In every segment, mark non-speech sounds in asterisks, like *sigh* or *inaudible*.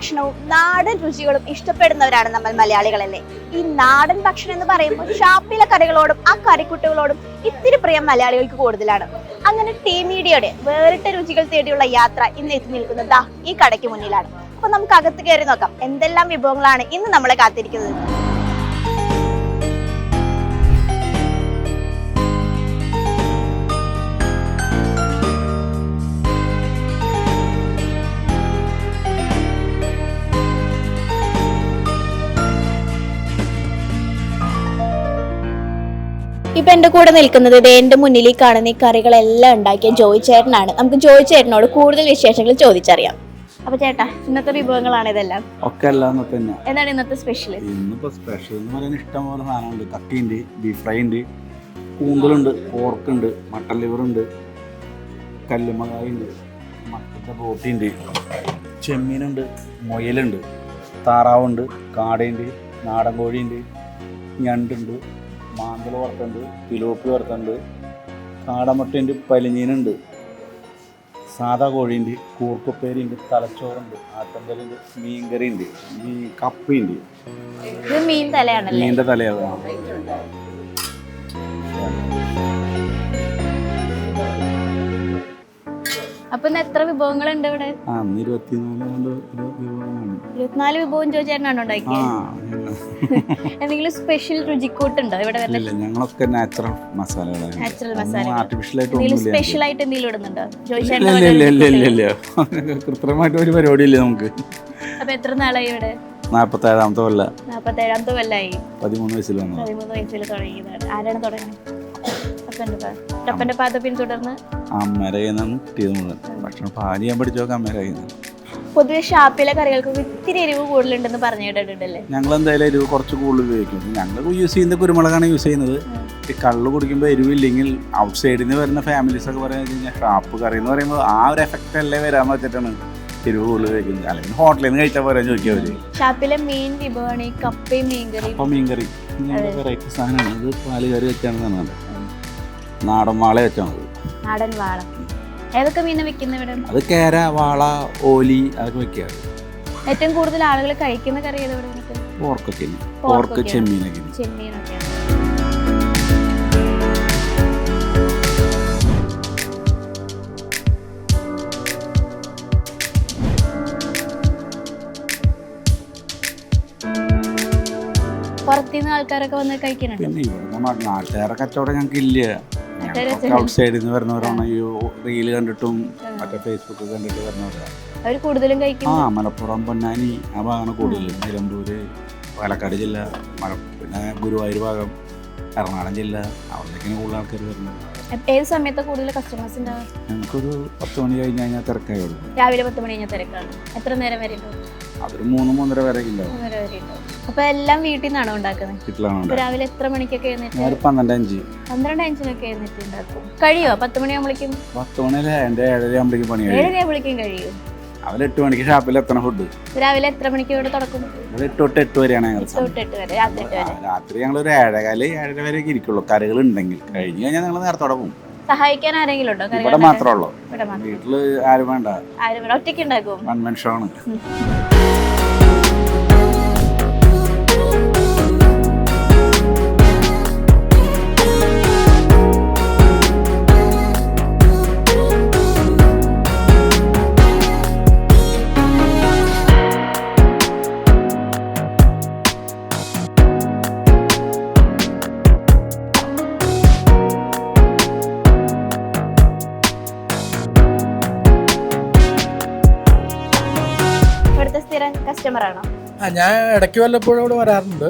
ഭക്ഷണവും നാടൻ രുചികളും ഇഷ്ടപ്പെടുന്നവരാണ് നമ്മൾ മലയാളികളല്ലേ. ഈ നാടൻ ഭക്ഷണം എന്ന് പറയുമ്പോൾ ഷാപ്പിലെ കറികളോടും ആ കറിക്കുട്ടുകളോടും ഇത്തിരി പ്രിയം മലയാളികൾക്ക് കൂടുതലാണ്. അങ്ങനെ ടീ മീഡിയയുടെ വേറിട്ട രുചികൾ തേടിയുള്ള യാത്ര ഇന്ന് എത്തി നിൽക്കുന്നത് ഈ കടയ്ക്ക് മുന്നിലാണ്. അപ്പൊ നമുക്ക് അകത്ത് കയറി നോക്കാം. എന്തെല്ലാം വിഭവങ്ങളാണ് ഇന്ന് നമ്മളെ കാത്തിരിക്കുന്നത്? ഇപ്പൊ എന്റെ കൂടെ നിൽക്കുന്നത് ദേ എന്റെ മുന്നിൽ ഈ കാണുന്ന ഈ കറികളെല്ലാം ഉണ്ടാക്കിയ ജോയി ചേട്ടനാണ് നമുക്ക് ജോയി ചേട്ടനോട് കൂടുതൽ വിശേഷങ്ങൾ ചോദിച്ചറിയാം. അപ്പൊ ചേട്ടാ ഇന്നത്തെ വിഭവങ്ങളാണ് ഇതെല്ലാം. ഒക്കെ എല്ലാം തന്നെ. എന്താണ് ഇന്നത്തെ സ്പെഷ്യൽ ഇന്നിപ്പോ സ്പെഷ്യൽ എന്ന് പറയുന്ന ഇഷ്ടം പോലെ സാധനമുണ്ട് കക്കിയുണ്ട് ബീഫ് ഫ്രൈ ഉണ്ട് കൂന്തലുണ്ട് പോർക്കുണ്ട് മട്ടൻ ലിവറുണ്ട് കല്ലുമകായുണ്ട് മട്ടന്റെ ഉണ്ട് ചെമ്മീനുണ്ട് മുയലുണ്ട് താറാവുണ്ട് കാടയുണ്ട് നാടൻ കോഴിയുണ്ട് ഞണ്ടുണ്ട് മാന്തൽ വറുത്തുണ്ട് പിലോപ്പി വറുത്തുണ്ട് കാടമുട്ടയുണ്ട് പലിഞ്ഞീനുണ്ട് സാധാ കോഴിയുണ്ട് കൂർക്കുപ്പേരിയുണ്ട് തലച്ചോറുണ്ട് ആട്ടമ്പലുണ്ട് മീൻകറിയുണ്ട് ഈ കപ്പയുണ്ട്. മീൻ തലയാണല്ലേ? മീന്റെ തലയാണ് അപ്പൊ ഇന്ന് എത്ര വിഭവങ്ങളുണ്ട് ഇവിടെ? ഇരുപത്തിനാല് വിഭവം ജോയി ചേട്ടനാണോ ആ ഉണ്ടാക്കിയത് *laughs* എന്തെങ്കിലും സ്പെഷ്യൽ രുചിക്കൂട്ടുണ്ടോ ഇവിടെ ഞങ്ങളൊക്കെ നാച്ചുറൽ മസാലകളാണ്. നാച്ചുറൽ മസാല ആർട്ടിഫിഷ്യൽ ആയിട്ട് സ്പെഷ്യൽ ആയിട്ട് എന്തെങ്കിലും ഇടുന്നുണ്ടോ? ഇല്ല കൃത്രിമമായിട്ട് ഒരു പരിപാടിയില്ല നമുക്ക്. അപ്പൊ എത്ര നാളായി ഇവിടെ? നാൽപ്പത്തേഴാമത്തെ കൊല്ല. നാപ്പത്തേഴാമത്തെ കൊല്ലായി. പതിമൂന്ന് വയസ്സിൽ പതിമൂന്ന് വയസ്സിൽ തുടങ്ങിയതാണ്. ആരാണ് തുടങ്ങിയത്? അപ്പൊ പാ അപ്പന്റെ പാത പിന്തുടർന്ന്? അമ്മേരെ നിന്നാണ് കിട്ടിയത് മുഴുവൻ ഭക്ഷണം പാൽ അമ്മേരെ കയ്യിൽ പൊതുവെ ഷാപ്പിലെ കറികൾക്ക് ഇത്തിരി എരിവ് കൂടുതലുണ്ടെന്ന് പറഞ്ഞു കേട്ടിട്ടുണ്ടല്ലേ ഞങ്ങൾ എന്തായാലും എരിവ് കുറച്ച് കൂടുതൽ ഉപയോഗിക്കും. ഞങ്ങൾ യൂസ് ചെയ്യുന്ന കുരുമുളകാണ് യൂസ് ചെയ്യുന്നത്. ഈ കള്ള് കുടിക്കുമ്പോൾ എരിവില്ലെങ്കിൽ ഔട്ട് സൈഡിൽ നിന്ന് വരുന്ന ഫാമിലീസ് ഒക്കെ പറയുന്നത് കഴിഞ്ഞാൽ ഷാപ്പ് കറി എന്ന് പറയുമ്പോൾ ആ ഒരു എഫക്റ്റ് അല്ലേ വരാന്ന് വെച്ചിട്ടാണ് എരിവ് കൂടുതൽ കഴിക്കുന്നത് അല്ലെങ്കിൽ ഹോട്ടലിൽ നിന്ന് കഴിച്ചാൽ പോരാ ചോദിക്കുക അവർ. ഷാപ്പിലെ മെയിൻ വിഭവമാണ് ഈ കപ്പയും മീൻകറി അപ്പം മീൻ കറി വെറൈറ്റി സാധനമാണ് ഇത് പാൽ കറി വെച്ചാണ് തന്നത് നാടൻ വാള വെച്ചാണ് നാടൻ വാള. ഏതൊക്കെ മീനാണ് വെക്കുന്ന ഇവിടെ? അത് കേര വാള ഓലി അതൊക്കെ വെക്കാറ് ഏറ്റവും കൂടുതൽ ആളുകൾ കഴിക്കുന്ന കറി ഏത് ഇവിടെ പോർക്കൊക്കെ പോർക്ക്. ചെമ്മീനൊക്കെ ചെമ്മീനൊക്കെയാണ് പുറത്തുനിന്ന് ആൾക്കാരൊക്കെ വന്ന് കഴിക്കുന്നുണ്ട് പിന്നെ ഇവിടെ നാട്ടുകാരെ കച്ചവടം ഞങ്ങൾക്ക് ഇല്ല ഔട്ട് സൈഡിൽ നിന്ന് വരുന്നവരാണ്. ഈ റീൽ കണ്ടിട്ടും മറ്റേ ഫേസ്ബുക്ക് കണ്ടിട്ട് വരുന്നവരാണ്. അവർ കൂടുതലും ആ മലപ്പുറം പൊന്നാനി ആ ഭാഗമാണ് കൂടുതൽ നിലമ്പൂര് പാലക്കാട് ജില്ല മല പിന്നെ ഗുരുവായൂർ ഭാഗം എറണാകുളം ജില്ല അവിടെക്കാണ് കൂടുതൽ ആൾക്കാർ വരുന്നത്. ഏത് സമയത്ത് കൂടുതൽ കസ്റ്റമേഴ്സ് ഉണ്ടാവും ഞങ്ങൾക്കൊരു പത്ത് മണി കഴിഞ്ഞ് കഴിഞ്ഞാൽ തിരക്കായി രാവിലെ പത്ത് മണി കഴിഞ്ഞാൽ തിരക്കാണ്. എത്ര നേരം വരെ അതൊരു മൂന്ന് മൂന്നര വരെ ഉണ്ടാവും. അപ്പൊ എല്ലാം വീട്ടിൽ നിന്നാണോ ഉണ്ടാക്കുന്നത്? രാവിലെ എത്ര മണിക്കൊക്കെ എഴുന്നേറ്റ് പന്ത്രണ്ട് അഞ്ച്. പന്ത്രണ്ട് അഞ്ചിനൊക്കെ എഴുന്നേറ്റ് ഉണ്ടാക്കും. കഴിയോ? പത്ത് മണിയാകുമ്പോഴേക്കും പത്ത് മണിയല്ലേ എന്റെ ഏഴര ആകുമ്പോഴേക്കും പണി ഏഴര ആകുമ്പോഴേക്കും കഴിയും. അവർ എട്ട് മണിക്ക് ഷാപ്പിൽ എത്തണം ഫുഡ്. രാവിലെ എത്ര മണിക്ക് ഇവിടെ തുടക്കും? എട്ട് തൊട്ട് എട്ട് വരെയാണ് ഞങ്ങൾ രാത്രി ഞങ്ങൾ ഒരു ഏഴകാൽ ഏഴര വരെ ഇരിക്കുള്ളൂ. കറികൾ ഉണ്ടെങ്കിൽ കഴിഞ്ഞ് കഴിഞ്ഞാൽ ഞങ്ങൾ നേരത്തോടെ പോകും. സഹായിക്കാൻ ആരെങ്കിലും ഉണ്ടോ? ഇവിടെ മാത്രമേ ഉള്ളൂ. വീട്ടിൽ ആരും വേണ്ട. ആരും വേണ്ട. ഒറ്റയ്ക്ക് ഉണ്ടാക്കും വൺ ഷോ ആണ് സ്ഥിരം കസ്റ്റമർ ആണോ? ആ ഞാൻ ഇടയ്ക്ക് വല്ലപ്പോഴും ഇവിടെ വരാറുണ്ട്.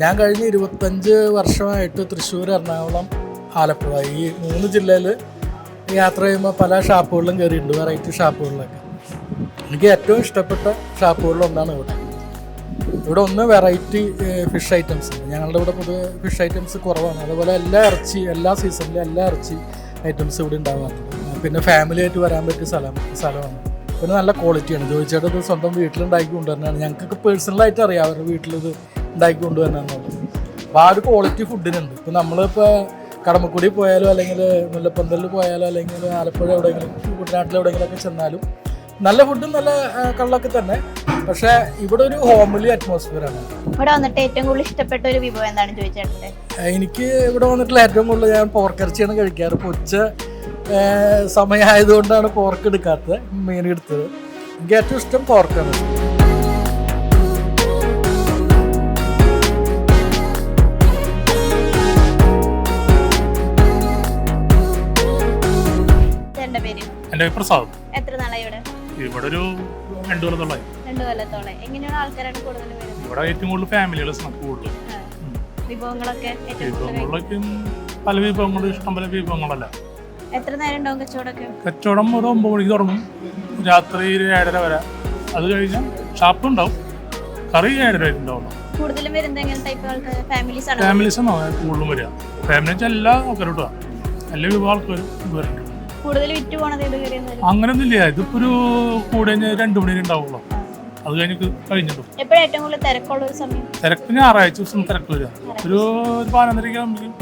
ഞാൻ കഴിഞ്ഞ ഇരുപത്തഞ്ച് വർഷമായിട്ട് തൃശ്ശൂർ എറണാകുളം ആലപ്പുഴ ഈ മൂന്ന് ജില്ലയിൽ യാത്ര ചെയ്യുമ്പോൾ പല ഷാപ്പുകളിലും കയറിയിട്ടുണ്ട് വെറൈറ്റി ഷാപ്പുകളിലൊക്കെ. എനിക്ക് ഏറ്റവും ഇഷ്ടപ്പെട്ട ഷാപ്പുകളിലൊന്നാണ് ഇവിടെ. ഇവിടെ ഒന്ന് വെറൈറ്റി ഫിഷ് ഐറ്റംസ് ഉണ്ട്. ഞങ്ങളുടെ ഇവിടെ പൊതുവെ ഫിഷ് ഐറ്റംസ് കുറവാണ്. അതുപോലെ എല്ലാ ഇറച്ചി എല്ലാ സീസണിലും എല്ലാ ഇറച്ചി ഐറ്റംസ് ഇവിടെ ഉണ്ടാവാറുണ്ട്. പിന്നെ ഫാമിലി ആയിട്ട് വരാൻ പറ്റിയ സ്ഥലം സ്ഥലമാണ്. പിന്നെ നല്ല ക്വാളിറ്റിയാണ്. ജോയിച്ചേട്ടത് ഇത് സ്വന്തം വീട്ടിലുണ്ടാക്കി കൊണ്ടുവരുന്നതാണ് ഞങ്ങൾക്ക് പേഴ്സണലായിട്ട് അറിയാം അവരുടെ വീട്ടിലിത് ഉണ്ടാക്കി കൊണ്ടുവരുന്നതെന്നുള്ളത് അപ്പോൾ ആ ഒരു ക്വാളിറ്റി ഫുഡിനുണ്ട് ഇപ്പോൾ നമ്മളിപ്പോൾ കടമക്കുടി പോയാലോ അല്ലെങ്കിൽ മുല്ലപ്പന്തലിൽ പോയാലോ അല്ലെങ്കിൽ ആലപ്പുഴ എവിടെയെങ്കിലും കുട്ടനാട്ടിൽ എവിടെയെങ്കിലുമൊക്കെ ചെന്നാലും നല്ല ഫുഡും നല്ല കള്ളൊക്കെ തന്നെ. പക്ഷേ ഇവിടെ ഒരു ഹോംലി അറ്റ്മോസ്ഫിയർ ആണ്. ഇവിടെ വന്നിട്ട് ഏറ്റവും കൂടുതൽ ഇഷ്ടപ്പെട്ട ഒരു വിഭവം എന്താണ് ചോദിച്ചേട്ടന്റെ? എനിക്ക് ഇവിടെ വന്നിട്ടുള്ള ഏറ്റവും കൂടുതൽ ഞാൻ പോർക്കിറച്ചിയാണ് കഴിക്കാറ്. ആ, സമയമായതുകൊണ്ടാണ് പോർക്ക് എടുക്കാത്തത് മീൻ എടുത്തത്. എനിക്ക് ഏറ്റവും ഇഷ്ടം പോർക്കാണ് എന്റെ പ്രസാദ്. എത്ര നാളായി ഇവിടെ? ഇവിടെ ഒരു രണ്ടു കൊല്ലത്തോളായി. രണ്ടു കൊല്ലത്തോളം എങ്ങനെയാണ് ആൾക്കാരാണ് കൂടുതൽ വരുന്നത്? ഇവിടെ ഏറ്റവും കൂടുതൽ ഫാമിലികളാണ് കൂടുതൽ വിഭവങ്ങളൊക്കെ വിഭവങ്ങളൊക്കെ പല വിഭവങ്ങളും ഇഷ്ടം പല വിഭവങ്ങളല്ല. എത്ര നേരം ഉണ്ടാവും കച്ചവടമൊക്കെ? കച്ചവടം ഒരു ഒമ്പത് മണിക്ക് തുടങ്ങും. രാത്രി ഒരു ഏഴര വരെ. അത് കഴിഞ്ഞാൽ ഷാപ്പ് ഉണ്ടാവും കറി ഏഴര വരെ ഉണ്ടാവും കൂടുതലും വരുന്നത് എങ്ങനെ ടൈപ്പ് ആൾക്കാർ ഫാമിലീസ് ആണ്? ഫാമിലീസ് കൂടുതലും വരിക. ഫാമിലി വെച്ചാൽ എല്ലാ ആൾക്കാരും എല്ലാ വിഭാഗം ആൾക്കാരും വരുന്നുണ്ട് കൂടുതൽ വിറ്റ് പോണത് ഏത് കയറിയെന്ന് അങ്ങനെയൊന്നും ഇതിപ്പോ ഒരു കൂടെ രണ്ടു മണി വരെ ഉണ്ടാവുള്ളൂ. അത് കഴിഞ്ഞിട്ട് കഴിഞ്ഞിട്ടു. എപ്പോഴും ഏറ്റവും കൂടുതൽ തിരക്കുള്ള ഒരു സമയം? തിരക്ക് ഞായറാഴ്ച ദിവസം തിരക്ക് വരിക. ഒരു ഒരു പതിനൊന്നരയ്ക്ക് ആകുമ്പോഴേക്കും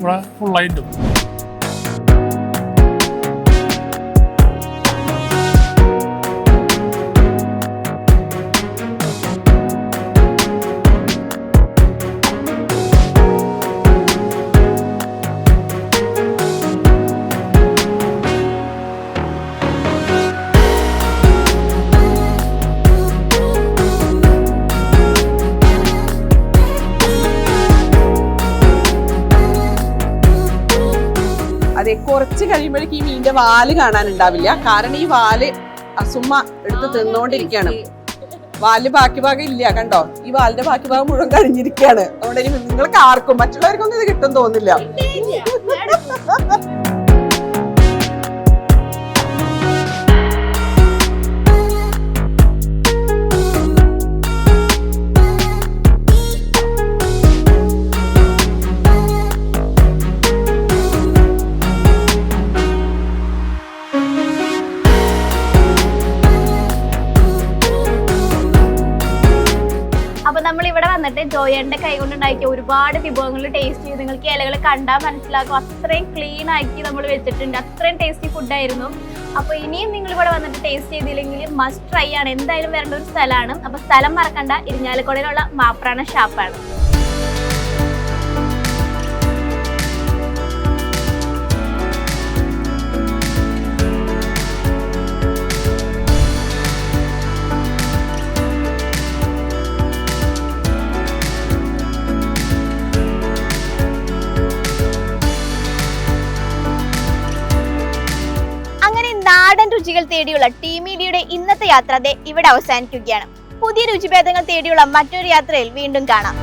ഇവിടെ ഫുള്ളായിട്ട് അതെ കുറച്ച് കഴിയുമ്പോഴേക്ക് ഈ മീനിന്റെ വാൽ കാണാനുണ്ടാവില്ല. കാരണം ഈ വാൽ അസുമ്മ എടുത്ത് തിന്നോണ്ടിരിക്കുകയാണ്. വാൽ ബാക്കി ഭാഗം ഇല്ല കണ്ടോ? ഈ വാലിന്റെ ബാക്കി ഭാഗം മുഴുവൻ കഴിഞ്ഞിരിക്കുകയാണ് അതുകൊണ്ട് ഇനി നിങ്ങൾക്ക് ആർക്കും മറ്റുള്ളവർക്കൊന്നും ഇത് കിട്ടും തോന്നില്ല. വന്നിട്ട് ജോയന്റെ കൈ കൊണ്ട് ഉണ്ടാക്കിയ ഒരുപാട് വിഭവങ്ങൾ ടേസ്റ്റ് ചെയ്ത് നിങ്ങൾക്ക് ഇലകൾ കണ്ടാൽ മനസ്സിലാക്കും അത്രയും ക്ലീൻ ആക്കി നമ്മൾ വെച്ചിട്ടുണ്ട്. അത്രയും ടേസ്റ്റി ഫുഡായിരുന്നു അപ്പൊ ഇനിയും നിങ്ങൾ ഇവിടെ വന്നിട്ട് ടേസ്റ്റ് ചെയ്തില്ലെങ്കിൽ മസ്റ്റ് ട്രൈ ആണ്. എന്തായാലും വരേണ്ട ഒരു സ്ഥലമാണ്. അപ്പൊ സ്ഥലം മറക്കണ്ട. ഇരിഞ്ഞാലക്കുടയിലുള്ള മാപ്രാണ ഷാപ്പാണ് നാടൻ രുചികൾ തേടിയുള്ള ടീം ഇഡിയുടെ ഇന്നത്തെ യാത്ര ഇവിടെ അവസാനിക്കുകയാണ്. പുതിയ രുചിഭേദങ്ങൾ തേടിയുള്ള മറ്റൊരു യാത്രയിൽ വീണ്ടും കാണാം.